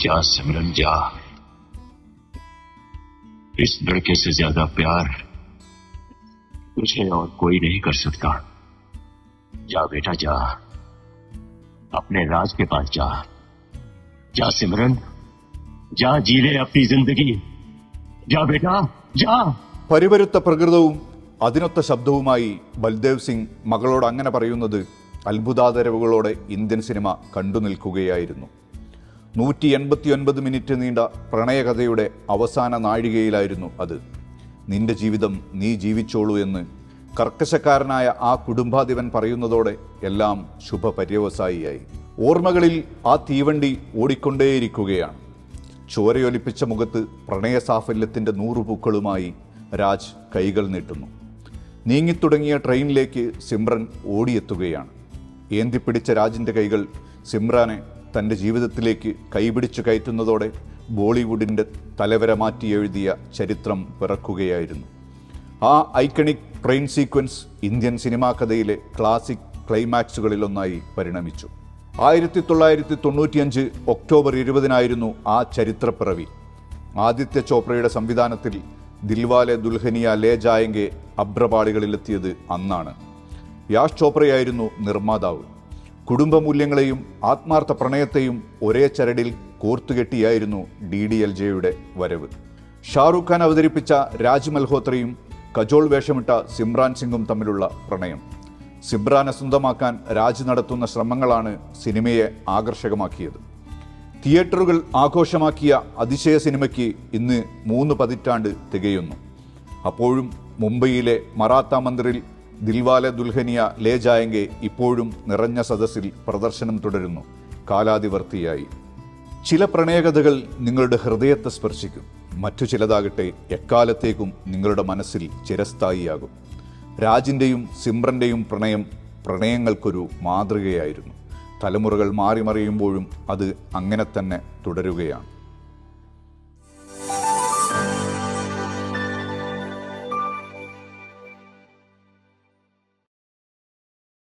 जा सिमरन जा इस लड़के से ज्यादा प्यार तुझे और कोई नहीं कर सकता जा बेटा जा अपने राज के पास जा जा सिमरन जा जी ले अपनी जिंदगी जा बेटा जा പരിപരുത്ത പ്രകൃതവും അതിനൊത്ത ശബ്ദവുമായി ബൽദേവ് സിംഗ് മകളോട് അങ്ങനെ പറയുന്നത് അത്ഭുതാതരവുകളോടെ ഇന്ത്യൻ സിനിമ കണ്ടു നിൽക്കുകയായിരുന്നു നൂറ്റി എൺപത്തിയൊൻപത് മിനിറ്റ് നീണ്ട പ്രണയകഥയുടെ അവസാന നാഴികയിലായിരുന്നു അത്. നിന്റെ ജീവിതം നീ ജീവിച്ചോളൂ എന്ന് കർക്കശക്കാരനായ ആ കുടുംബാധിപൻ പറയുന്നതോടെ എല്ലാം ശുഭപര്യവസായിയായി. ഓർമ്മകളിൽ ആ തീവണ്ടി ഓടിക്കൊണ്ടേയിരിക്കുകയാണ്. ചോരയൊലിപ്പിച്ച മുഖത്ത് പ്രണയസാഫല്യത്തിന്റെ നൂറുപൂക്കളുമായി രാജ് കൈകൾ നീട്ടുന്നു. നീങ്ങിത്തുടങ്ങിയ ട്രെയിനിലേക്ക് സിമ്രൻ ഓടിയെത്തുകയാണ്. ഏന്തിപ്പിടിച്ച രാജിന്റെ കൈകൾ സിമ്രാനെ തന്റെ ജീവിതത്തിലേക്ക് കൈപിടിച്ചു കയറ്റുന്നതോടെ ബോളിവുഡിന്റെ തലവര മാറ്റി എഴുതിയ ചരിത്രം പിറക്കുകയായിരുന്നു. ആ iconic train sequence Indian cinema കഥയിലെ ക്ലാസിക് ക്ലൈമാക്സുകളിലൊന്നായി പരിണമിച്ചു. ആയിരത്തി തൊള്ളായിരത്തി തൊണ്ണൂറ്റിയഞ്ച് ഒക്ടോബർ ഇരുപതിനായിരുന്നു ആ ചരിത്രപ്പിറവി. ആദിത്യ ചോപ്രയുടെ സംവിധാനത്തിൽ ദിൽവാലെ ദുൽഹനിയ ലേ ജായെങ്കെ അബ്രപാളികളിലെത്തിയത് അന്നാണ്. യാഷ് ചോപ്രയായിരുന്നു നിർമ്മാതാവ്. കുടുംബമൂല്യങ്ങളെയും ആത്മാർത്ഥ പ്രണയത്തെയും ഒരേ ചരടിൽ കോർത്തുകെട്ടിയായിരുന്നു ഡി ഡി എൽ ജെയുടെ വരവ്. ഷാറൂഖ് ഖാൻ അവതരിപ്പിച്ച രാജ് മൽഹോത്രയും കജോൾ വേഷമിട്ട സിമ്രാൻ സിംഗും തമ്മിലുള്ള പ്രണയം. സിമ്രാനെ സ്വന്തമാക്കാൻ രാജ് നടത്തുന്ന ശ്രമങ്ങളാണ് സിനിമയെ ആകർഷകമാക്കിയത്. തിയേറ്ററുകൾ ആഘോഷമാക്കിയ അതിശയ സിനിമയ്ക്ക് ഇന്ന് മൂന്ന് പതിറ്റാണ്ട് തികയുന്നു. അപ്പോഴും മുംബൈയിലെ മറാത്ത മന്ദിറിൽ ദിൽവാലെ ദുൽഹനിയ ലേ ജായങ്കെ ഇപ്പോഴും നിറഞ്ഞ സദസ്സിൽ പ്രദർശനം തുടരുന്നു. കാലാതിവർത്തിയായി. ചില പ്രണയകഥകൾ നിങ്ങളുടെ ഹൃദയത്തെ സ്പർശിക്കും. മറ്റു ചിലതാകട്ടെ എക്കാലത്തേക്കും നിങ്ങളുടെ മനസ്സിൽ ചിരസ്ഥായിയാകും. രാജിന്റെയും സിമ്രന്റെയും പ്രണയം പ്രണയങ്ങൾക്കൊരു മാതൃകയായിരുന്നു. തലമുറകൾ മാറി മറിയുമ്പോഴും അത് അങ്ങനെ തന്നെ തുടരുകയാണ്.